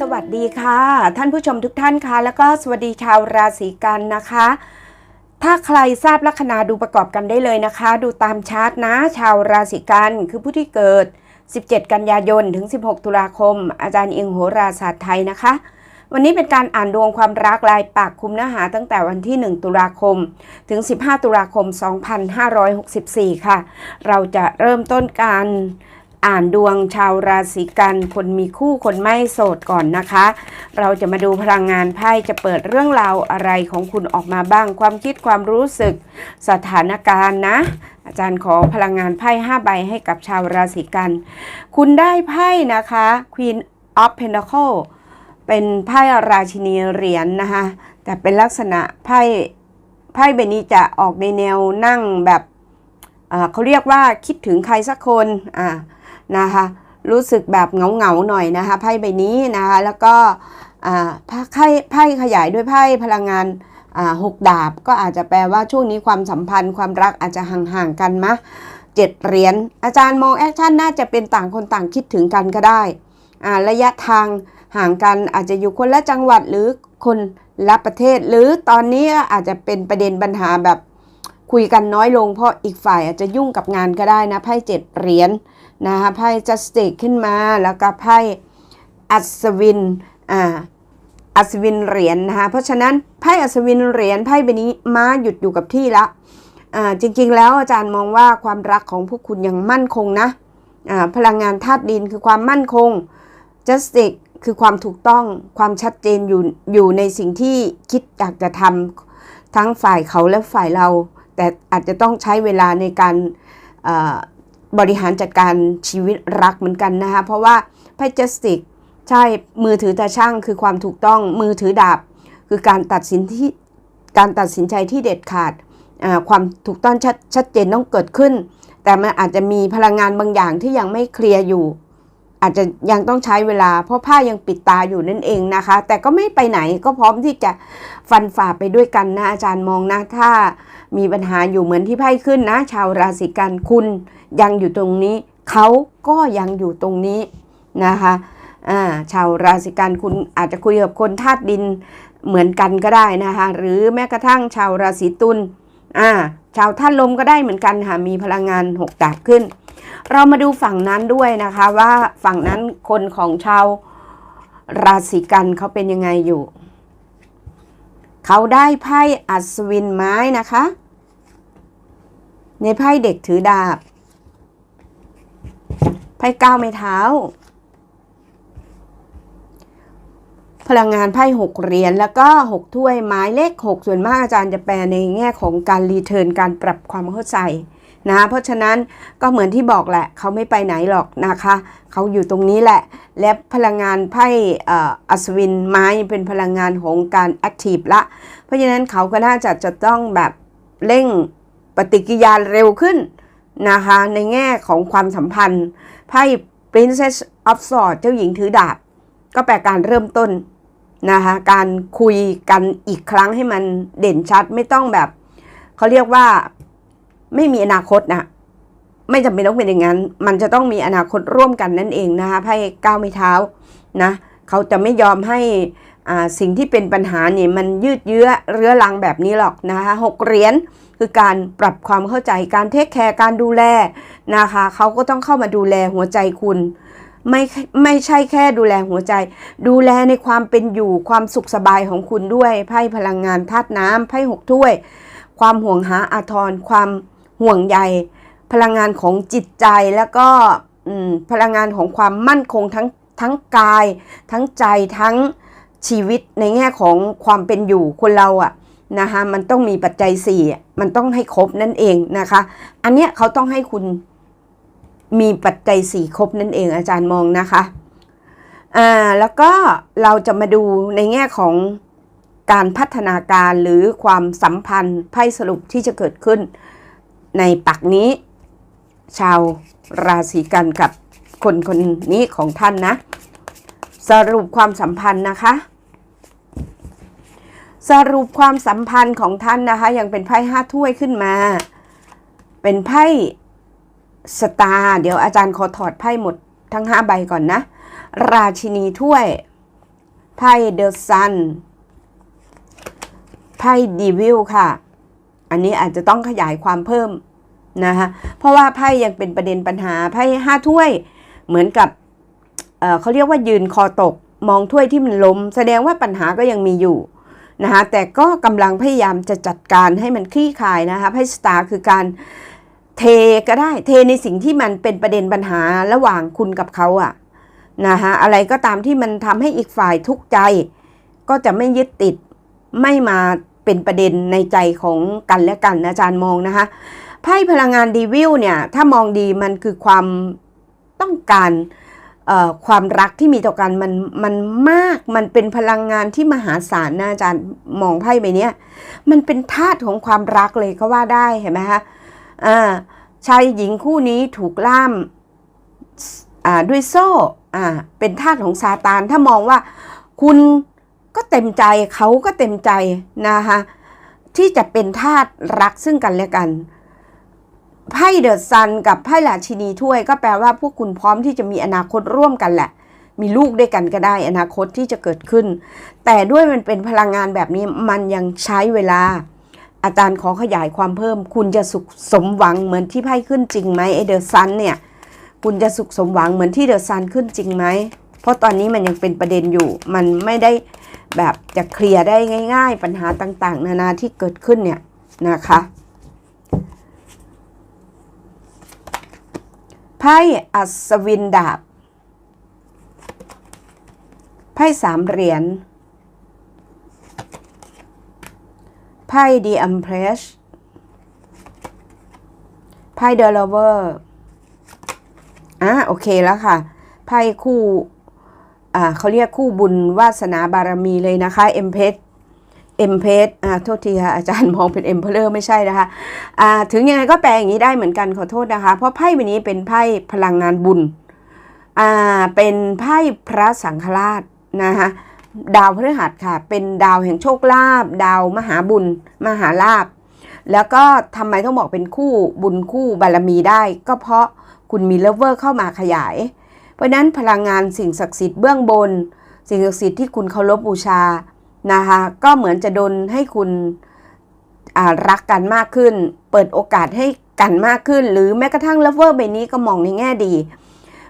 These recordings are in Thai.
สวัสดีค่ะ ท่านผู้ชมทุกท่านค่ะแล้วก็สวัสดีชาวราศีกันนะคะ ถ้าใครทราบลัคนาดูประกอบกันได้เลยนะคะ ดูตามชาร์ตนะ ชาวราศีกันคือผู้ที่เกิด 17 กันยายนถึง 16 ตุลาคม อาจารย์เอิงโหราศาสตร์ไทยนะคะ วันนี้เป็นการอ่านดวงความรักลายปากคุมเนื้อหาตั้งแต่วันที่ 1 ตุลาคม ถึง 15 ตุลาคม 2564 ค่ะ เราจะเริ่มต้นการอ่านดวงชาวราศีกัน คนมีคู่คนไม่โสดก่อนนะคะ เราจะมาดูพลังงานไพ่จะเปิดเรื่องราวอะไรของคุณออกมาบ้าง ความคิดความรู้สึกสถานการณ์นะ อาจารย์ขอพลังงานไพ่5ใบให้กับชาวราศีกัน คุณได้ไพ่นะคะ Queen of Pentacles เป็นไพ่ราชินีเหรียญนนะคะแต่เป็นลักษณะไพ่ไพ่ใบนี้จะออกในแนวนั่งแบบเขาเรียกว่าคิดถึงใครสักคนอ่านะคะรู้สึกแบบเหงาเหงาหน่อยนะคะไพ่ใบนี้นะคะแล้วก็ไพ่ไพ่ขยายด้วยไพ่พลังงานหกดาบก็อาจจะแปลว่าช่วงนี้ความสัมพันธ์ความรักอาจจะห่างๆกันมะเจ็ดเหรียญอาจารย์มองแอคชั่นน่าจะเป็นต่างคนต่างคิดถึงกันก็ได้ระยะทาง ห่างกันอาจจะอยู่คนละจังหวัดหรือคนละประเทศ หรือตอนนี้อาจจะเป็นประเด็นปัญหาแบบคุยกันน้อยลง เพราะอีกฝ่ายอาจจะยุ่งกับงานก็ได้นะไพ่เจ็ดเหรียญนะคะไพ่จัสติกขึ้นมาแล้วก็ไพ่อัศวินอ่าอัศวินเหรียญนะคะเพราะฉะนั้นไพ่อัศวินเหรียญไพ่ใบนี้ม้าหยุดอยู่กับที่ละอ่าจริงๆแล้วอาจารย์มองว่าความรักของพวกคุณยังมั่นคงนะอ่าพลังงานธาตุดินคือความมั่นคงจัสติก คือความถูกต้องความชัดเจนอยู่อยู่ในสิ่งที่คิดอยากจะทำทั้งฝ่ายเขาและฝ่ายเรา แต่อาจจะต้องใช้เวลาในการบริหารจัดการชีวิตรักเหมือนกันนะคะเพราะว่าไพ่จัสติกใช่มือถือตาช่างคือความถูกต้องมือถือดาบ คือการตัดสินที่การตัดสินใจที่เด็ดขาดความถูกต้องชชัดเจนต้องเกิดขึ้น แต่มันอาจจะมีพลังงานบางอย่างที่ยังไม่เคลียร์อยู่ อาจจะยังต้องใช้เวลา เพราะผ้ายังปิดตาอยู่นั่นเองนะคะ แต่ก็ไม่ไปไหนก็พร้อมที่จะฟันฝ่าไปด้วยกันนะอาจารย์มองนะถ้ามีปัญหาอยู่เหมือนที่ไพ่ขึ้นนะ ชาวราศีกันคุณยังอยู่ตรงนี้ เขาก็ยังอยู่ตรงนี้นะคะาชาวราศีกันคุณอาจจะคุยกับคนธาตุดินเหมือนกันก็ได้นะคะ หรือแม้กระทั่งชาวราศีตุลอ่าชาวธาตุลมก็ได้เหมือนกันค่ะมีพลังงานหกดาบขึ้น เรามาดูฝั่งนั้นด้วยนะคะว่าฝั่งนั้นคนของชาวราศีกันเขาเป็นยังไงอยู่ เขาได้ไพ่อัศวินไม้นะคะ ในไพ่เด็กถือดาบ ไพ่เก้าไม้เท้า พลังงานไพ่หกเหรียญแล้วก็หกถ้วยไม้เลขหกส่วนมากอาจารย์จะแปลในแง่ของการรีเทิร์นการปรับความเข้าใจ นะเพราะฉะนั้นก็เหมือนที่บอกแหละเขาไม่ไปไหนหรอกนะคะเขาอยู่ตรงนี้แหละ และพลังงานไพ่อัศวินไม้เป็นพลังงานของการแอคทีฟละเพราะฉะนั้นเขาก็น่าจะจะต้องแบบเร่งปฏิกิริยาเร็วขึ้นนะคะในแง่ของความสัมพันธ์ไพ่ Princess of Swords เจ้าหญิงถือดาบ ก็แปลการเริ่มต้นนะคะการคุยกันอีกครั้งให้มันเด่นชัดไม่ต้องแบบ เขาเรียกว่า ไม่มีอนาคตนะไม่จำเป็นต้องเป็นอย่างนั้น มันจะต้องมีอนาคตร่วมกันนั่นเองนะคะไพ่ก้าวไม่เท้านะเขาจะไม่ยอมให้อาสิ่งที่เป็นปัญหาเนี่ยมันยืดเยื้อเรื้อรังแบบนี้หรอกนะคะหกเหรียญคือการปรับความเข้าใจการเทคแคร์การดูแลนะคะเขาก็ต้องเข้ามาดูแลหัวใจคุณ ไม่ไม่ใช่แค่ดูแลหัวใจ ดูแลในความเป็นอยู่ความสุขสบายของคุณด้วยไพ่พลังงานธาตุน้ำไพ่หกถ้วย ความห่วงหาอาทรความ ห่วงใย พลังงานของจิตใจแล้วก็พลังงานของความมั่นคงทั้งทั้งกาย ทั้งใจทั้งชีวิตในแง่ของความเป็นอยู่คนเราอะนะคะมันต้องมีปัจจัยสี่มันต้องให้ครบนั่นเองนะคะ อันเนี้ยเขาต้องให้คุณมีปัจจัยสี่ครบนั่นเองอาจารย์มองนะคะอ่าแล้วก็เราจะมาดูในแง่ของการพัฒนาการหรือความสัมพันธ์ไพ่สรุปที่จะเกิดขึ้น ในปักนี้ ชาวราศีกันกับคนคนนี้ของท่านนะ สรุปความสัมพันธ์นะคะ สรุปความสัมพันธ์ของท่านนะคะ ยังเป็นไพ่ห้าถ้วยขึ้นมา เป็นไพ่สตาร์เดี๋ยวอาจารย์ขอถอดไพ่หมดทั้ง5ใบก่อนนะ ราชินีถ้วย ไพ่เดอะซัน ไพ่ดีวิลค่ะ อันนี้อาจจะต้องขยายความเพิ่มนะคะเพราะว่าไพ่ยังเป็นประเด็นปัญหาไพ่ห้าถ้วยเหมือนกับเเขาเรียกว่ายืนคอตก มองถ้วยที่มันล้ม แสดงว่าปัญหาก็ยังมีอยู่นะคะแต่ก็กำลังพยายามจะจัดการให้มันคลี่คลายนะคะไพ่สตาร์คือการเทก็ได้เทในสิ่งที่มันเป็นประเด็นปัญหาระหว่างคุณกับเขาอะนะคะอะไรก็ตามที่มันทำให้อีกฝ่ายทุกข์ใจ ก็จะไม่ยึดติดไม่มา เป็นประเด็นในใจของกันและกันอาจารย์มองนะคะไพ่พลังงานดีวิลเนี่ยถ้ามองดีมันคือความต้องการความรักที่มีต่อกันมันมันมากมันเป็นพลังงานที่มหาศาลนะอาจารย์มองไพ่ใบเนี้ยมันเป็นธาตุของความรักเลยก็ว่าได้เห็นไหมคะชายหญิงคู่นี้ถูกล่ามด้วยโซ่เป็นธาตุของซาตานถ้ามองว่าคุณ ก็เต็มใจเขาก็เต็มใจนะคะที่จะเป็นทาสรักซึ่งกันและกันไพ่เดอะซันกับไพ่ราชินีถ้วย ก็แปลว่าพวกคุณพร้อมที่จะมีอนาคตร่วมกันแหละ มีลูกด้วยกันก็ได้อนาคตที่จะเกิดขึ้น แต่ด้วยมันเป็นพลังงานแบบนี้มันยังใช้เวลา อาจารย์ขอขยายความเพิ่ม คุณจะสุขสมหวังเหมือนที่ไพ่ขึ้นจริงไหมไอเดอะซันเนี่ย คุณจะสุขสมหวังเหมือนที่เดอะซันขึ้นจริงไหม เพราะตอนนี้มันยังเป็นประเด็นอยู่ มันไม่ได้แบบจะเคลียร์ได้ง่าย ๆ ปัญหาต่าง ๆ นานาที่เกิดขึ้นเนี่ยนะคะไพ่อัศวินดาบ ไพ่สามเหรียญ ไพ่ดีอัมเพรสไพ่เดลเวอร์ อะโอเคแล้วค่ะ ไพ่คู่ อ่าเขาเรียกคู่บุญวาสนาบารมีเลยนะคะเอ็มเพสเอ็มเพสอ่าโทษทีค่ะอาจารย์มองเป็นเอ็มเพลอร์ไม่ใช่นะคะอ่าถึงยังไงก็แปลอย่างนี้ได้เหมือนกันขอโทษนะคะ เพราะไพ่ใบนี้เป็นไพ่พลังงานบุญอ่าเป็นไพ่พระสังฆราชนะคะดาวพฤหัสค่ะ เป็นดาวแห่งโชคลาภดาวมหาบุญ มหาลาภแล้วก็ทำไมต้องบอกเป็นคู่บุญคู่บารมีได้ ก็เพราะคุณมีเลเวอร์เข้ามาขยาย เพราะนั้นพลังงานสิ่งศักดิ์สิทธิ์เบื้องบน สิ่งศักดิ์สิทธิ์ที่คุณเคารพบูชานะคะก็เหมือนจะดนให้คุณรักกันมากขึ้น เปิดโอกาสให้กันมากขึ้น หรือแม้กระทั่งเลเวอร์ใบนี้ก็มองในแง่ดี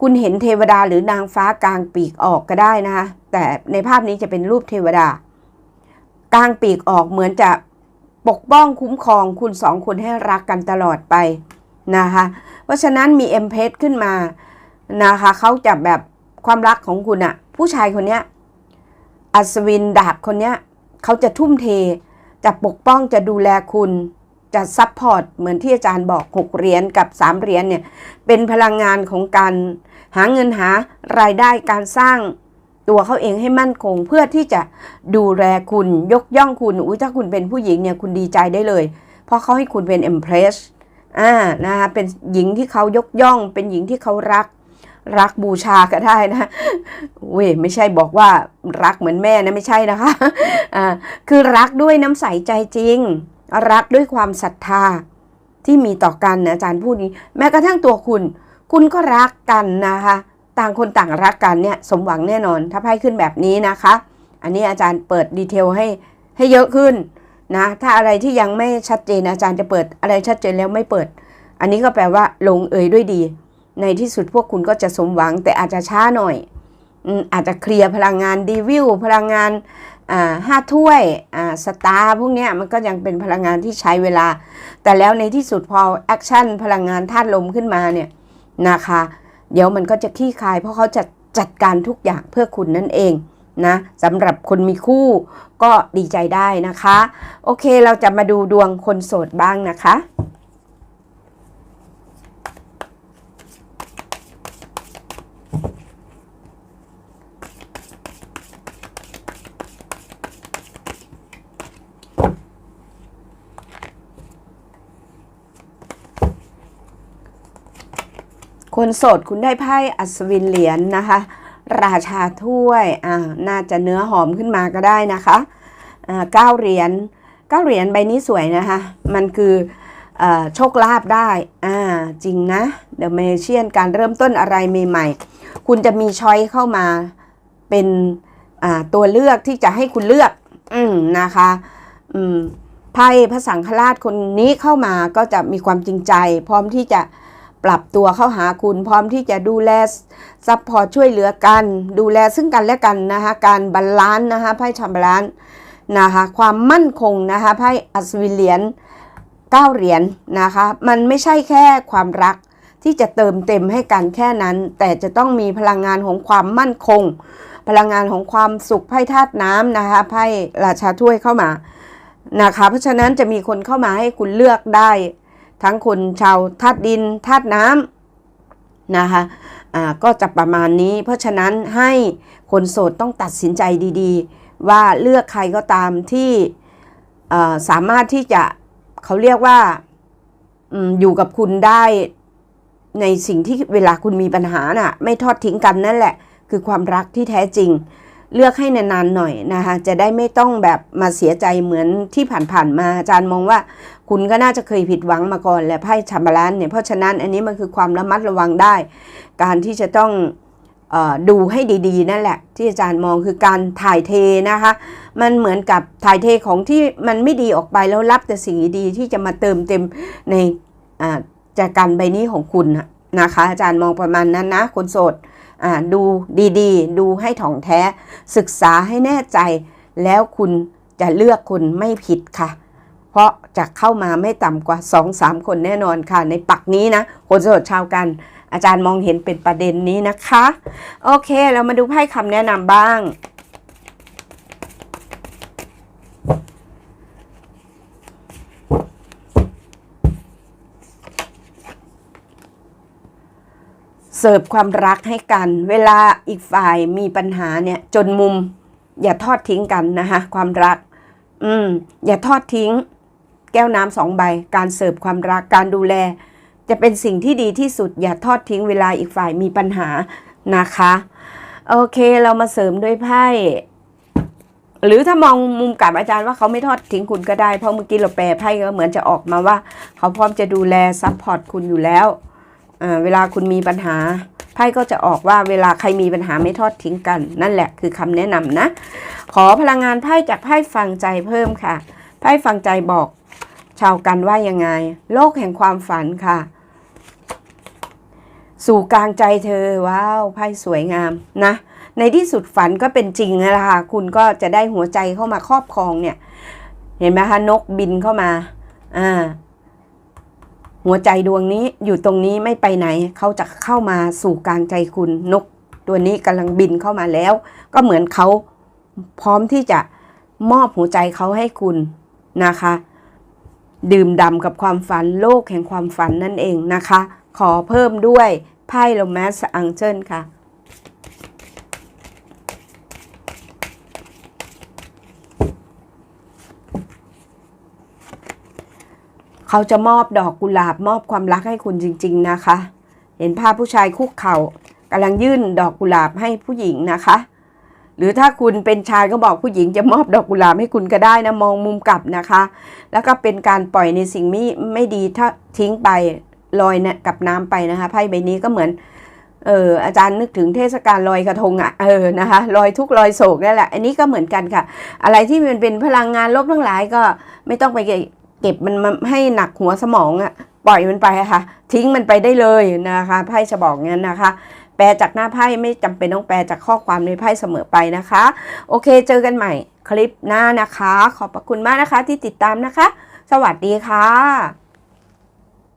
คุณเห็นเทวดาหรือนางฟ้ากลางปีกออกก็ได้นะคะแต่ในภาพนี้จะเป็นรูปเทวดากลางปีกออกเหมือนจะปกป้องคุ้มครองคุณสองคนให้รักกันตลอดไปนะคะเพราะฉะนั้นมีเอ็มเพสขึ้นมา นะคะเขาจะแบบความรักของคุณอะผู้ชายคนเนี้ยอัศวินดาบคนเนี้ยเขาจะทุ่มเท จะปกป้องจะดูแลคุณ จะซัพพอร์ตเหมือนที่อาจารย์บอก6เหรียญกับ3เหรียญเนี่ยเป็นพลังงานของการหาเงินหารายได้การสร้างตัวเขาเองให้มั่นคงเพื่อที่จะดูแลคุณยกย่องคุณอุ้ยถ้าคุณเป็นผู้หญิงเนี่ยคุณดีใจได้เลย เพราะเขาให้คุณเป็น Empress อ่านะคะเป็นหญิงที่เขายกย่อง เป็นหญิงที่เขารัก รักบูชาก็ได้นะเว้ยไม่ใช่บอกว่ารักเหมือนแม่นะไม่ใช่นะคะอ่าคือรักด้วยน้ำใสใจจริง รักด้วยความศรัทธาที่มีต่อกันนะอาจารย์พูดนี้ แม้กระทั่งตัวคุณ คุณก็รักกันนะคะ ต่างคนต่างรักกันเนี่ยสมหวังแน่นอน ถ้าไพ่ขึ้นแบบนี้นะคะ อันนี้อาจารย์เปิดดีเทลให้ให้เยอะขึ้นนะถ้าอะไรที่ยังไม่ชัดเจนอาจารย์จะเปิดอะไรชัดเจนแล้วไม่เปิด อันนี้ก็แปลว่าลงเอยด้วยดี ในที่สุดพวกคุณก็จะสมหวังแต่อาจจะช้าหน่อยอาจจะเคลียร์พลังงานดีวิวพลังงานห้าถ้วยสตาร์พวกนี้มันก็ยังเป็นพลังงานที่ใช้เวลา แต่แล้วในที่สุดพอแอคชั่นพลังงานธาตุลมขึ้นมาเนี่ยนะคะ เดี๋ยวมันก็จะขี้คาย เพราะเขาจะจัดการทุกอย่างเพื่อคุณนั่นเองนะสำหรับคนมีคู่ก็ดีใจได้นะคะ โอเคเราจะมาดูดวงคนโสดบ้างนะคะ คนโสดคุณได้ไพ่อัศวินเหรียญนนะคะ ราชาถ้วยอ่าน่าจะเนื้อหอมขึ้นมาก็ได้นะคะอ่าเก้าเหรียญเก้าเหรียญใบนี้สวยนะคะ มันคืออโชคลาภได้อ่าจริงนะ The Magician การเริ่มต้นอะไรใหม่ๆ คุณจะมีช้อยเข้ามาเป็นอ่าตัวเลือกที่จะให้คุณเลือกอืมนะคะอืมไพ่พระสังฆราชคนนี้เข้ามาก็จะมีความจริงใจ พร้อมที่จะ ปรับตัวเข้าหาคุณพร้อมที่จะดูแลซัพพอร์ตช่วยเหลือกัน ดูแลซึ่งกันและกันนะคะการบาลานซ์นะคะไพ่ชัมบาลานซ์นะคะความมั่นคงนะคะไพ่อัศวินเหรียญเก้าเหรียญนะคะมันไม่ใช่แค่ความรักที่จะเติมเต็มให้กันแค่นั้น แต่จะต้องมีพลังงานของความมั่นคง พลังงานของความสุขไพ่ธาตุน้ำนะคะไพ่ราชาถ้วยเข้ามานะคะเพราะฉะนั้นจะมีคนเข้ามาให้คุณเลือกได้ ทั้งคนชาวธาตุดินธาตุน้ำนะคะอ่าก็จะประมาณนี้ เพราะฉะนั้นให้คนโสดต้องตัดสินใจดีๆ ว่าเลือกใครก็ตามที่อ่อสามารถที่จะเขาเรียกว่าอืมอยู่กับคุณได้ในสิ่งที่เวลาคุณมีปัญหาน่ะ ไม่ทอดทิ้งกันนั่นแหละ คือความรักที่แท้จริง เลือกให้นานๆหน่อยนะคะจะได้ไม่ต้องแบบมาเสียใจเหมือนที่ผ่านๆมาอาจารย์มองว่า คุณก็น่าจะเคยผิดหวังมาก่อนแหละไพ่ชัมบาลานเนี่ยเพราะฉะนั้นอันนี้มันคือความระมัดระวังได้ การที่จะต้องออดูให้ดีๆ นั่นแหละ ที่อาจารย์มองคือการถ่ายเทนะคะ มันเหมือนกับถ่ายเทของที่มันไม่ดีออกไปแล้วรับแต่สิ่งดีๆที่จะมาเติมเต็มในจากการใบนี้ของคุณนะคะ อาจารย์มองประมาณนั้นนะคนโสด ดูดีๆ ดูให้ถ่องแท้ ศึกษาให้แน่ใจ แล้วคุณจะเลือกคนไม่ผิดค่ะ เพราะจะเข้ามาไม่ต่ำกว่า 2-3 คนแน่นอนค่ะ ในปักนี้นะคนสดชาวกัน อาจารย์มองเห็นเป็นประเด็นนี้นะคะ โอเค เรามาดูไพ่คำแนะนำบ้าง เสิร์ฟความรักให้กัน เวลาอีกฝ่ายมีปัญหาเนี่ย จนมุม อย่าทอดทิ้งกันนะคะความรัก อืม อย่าทอดทิ้ง แก้วน้ำสองใบ การเสิร์ฟความรักการดูแล จะเป็นสิ่งที่ดีที่สุด อย่าทอดทิ้งเวลาอีกฝ่ายมีปัญหานะคะ โอเคเรามาเสริมด้วยไพ่หรือถ้ามองมุมกลับอาจารย์ว่าเขาไม่ทอดทิ้งคุณก็ได้เพราะเมื่อกี้เราแปลไพ่ก็เหมือนจะออกมาว่า เขาพร้อมจะดูแลซัพพอร์ตคุณอยู่แล้ว เวลาคุณมีปัญหาไพ่ก็จะออกว่าเวลาใครมีปัญหาไม่ทอดทิ้งกัน นั่นแหละคือคำแนะนำนะ ขอพลังงานไพ่จากไพ่ฟังใจเพิ่มค่ะไพ่ฟังใจบอก ชาวกันว่ายังไง โลกแห่งความฝันค่ะ สู่กลางใจเธอว้าวไพ่สวยงามนะ ในที่สุดฝันก็เป็นจริงแล้วค่ะคุณก็จะได้หัวใจเข้ามาครอบครองเนี่ย เห็นไหมคะนกบินเข้ามาอ่า หัวใจดวงนี้อยู่ตรงนี้ไม่ไปไหน เขาจะเข้ามาสู่กลางใจคุณนก ตัวนี้กำลังบินเข้ามาแล้ว ก็เหมือนเขาพร้อมที่จะมอบหัวใจเขาให้คุณนะคะ ดื่มด่ำกับความฝันโลกแห่งความฝันนั่นเองนะคะ ขอเพิ่มด้วยไพ่โรแมสอังเจิลค่ะ เขาจะมอบดอกกุหลาบมอบความรักให้คุณจริง ๆนะคะ เห็นภาพผู้ชายคุกเข่ากำลังยื่นดอกกุหลาบให้ผู้หญิงนะคะ หรือถ้าคุณเป็นชายก็บอกผู้หญิงจะมอบดอกกุหลาบให้คุณก็ได้นะมองมุมกลับนะคะ แล้วก็เป็นการปล่อยในสิ่งไม่ไม่ดีถ้าทิ้งไปลอยเนี่ยกับน้ำไปนะคะไพ่ใบนี้ก็เหมือนเอออาจารย์นึกถึงเทศกาลลอยกระทงอะ่ะเออนะคะลอยทุกลอยโศกนั่นแหละ อันนี้ก็เหมือนกันค่ะ อะไรที่มันเป็นพลังงานลบทั้งหลายก็ไม่ต้องไป เก็บมันมาให้หนักหัวสมองอะปล่อยมันไปค่ะ ทิ้งมันไปได้เลยนะคะไพ่จะบอกงั้นนะคะ แปลจากหน้าไพ่ไม่จำเป็นต้องแปลจากข้อความในไพ่เสมอไปนะคะ โอเคเจอกันใหม่คลิปหน้านะคะ ขอบพระคุณมากนะคะที่ติดตามนะคะ สวัสดีค่ะ